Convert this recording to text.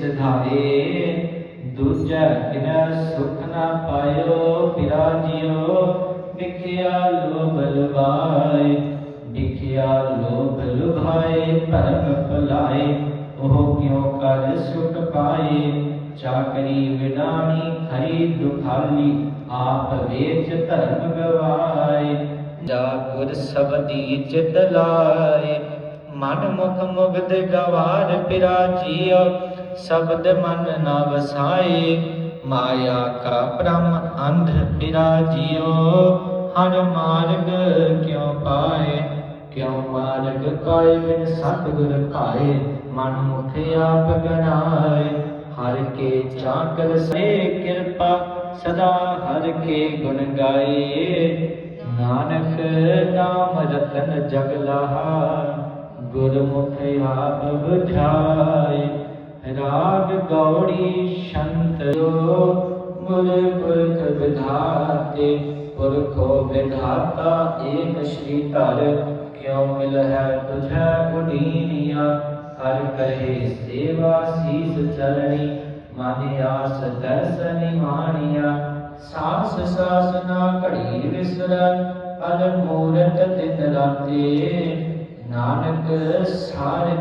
ਸਿਧਾਏ ਦੂਜਾ ਕਿਨਾ ਸੁਖ ਨਾ ਪਾਇਓ, ਪਿਰਾਜਿਓ, ਵਿਖਿਆ ਲੋਭ ਲਵਾਏ ਵਿਖਿਆ ਲੋਭ ਲੁਭਾਏ ਭਰਮ ਭਲਾਏ, ਉਹ ਕਿਉ ਕਰ ਸੁਖ ਪਾਏ? ਚਾਕਰੀ ਵਿਡਾਣੀ ਖਰੀ ਦੁਖਾਲੀ, ਆਪ ਵੇਚ ਧਰਮ ਗਵਾਏ। ਜਾ ਗੁਰ ਸਬਦੀ ਚਿਤ ਲਾਏ, ਮਨ ਮੁਖ ਮੁਗਦ ਗਵਾਰ ਪਿਰਾ ਜੀਓ ਸ਼ਬਦ ਮਨ ਨਾ ਵਸਾਏ, ਮਾਇਆ ਕਾ ਭ੍ਰਮ ਅੰਧ ਪਿਰਾਜੀਓ। ਹਰ ਮਾਰਗ ਕਿਉ ਪਾਏ, ਕਿਉ ਮਾਰਗ ਕਾਇ ਬਿਨ ਸਤਿਗੁਰ ਭਾਏ, ਮਨ ਮੁਖ ਆਪ ਗਨਾਏ ਹਰ ਕੇ ਚਾਕਰ ਸੇ ਕਿਰਪਾ, ਸਦਾ ਹਰ ਕੇ ਗੁਣ ਗਾਏ। ਨਾਨਕ ਨਾਮ ਰਤਨ ਜਗ ਲਾਹਾ, ਗੁਰਮੁਖ ਆਪ ਬੁਝਾਏ ਰਾਗ ਗੌੜੀ ਸ਼ੰਤ ਜੋ ਮੁਰ ਪੁਰਖ ਵਿਧਾਤੇ ਪੁਰਖੋ ਵਿਧਾਤਾ ਏਕ ਸ਼੍ਰੀ ਧਰ, ਕਿਉ ਮਿਲ ਹੈ ਤੁਝੈ ਉਡੀਨੀਆ? ਹਰ ਕਹੇ ਸੇਵਾ ਸੀਸ ਚਲਣੀ, ਮਨ ਆਸ ਦਰਸਨਿ ਮਾਣੀਆ ਸਾਸ ਸਾਸ ਨਾ ਘੜੀ ਵਿਸਰ, ਅਲ ਮੂਰਤ ਦਿਨ ਰਾਤੇ। ਨਾਨਕ ਸਾਰ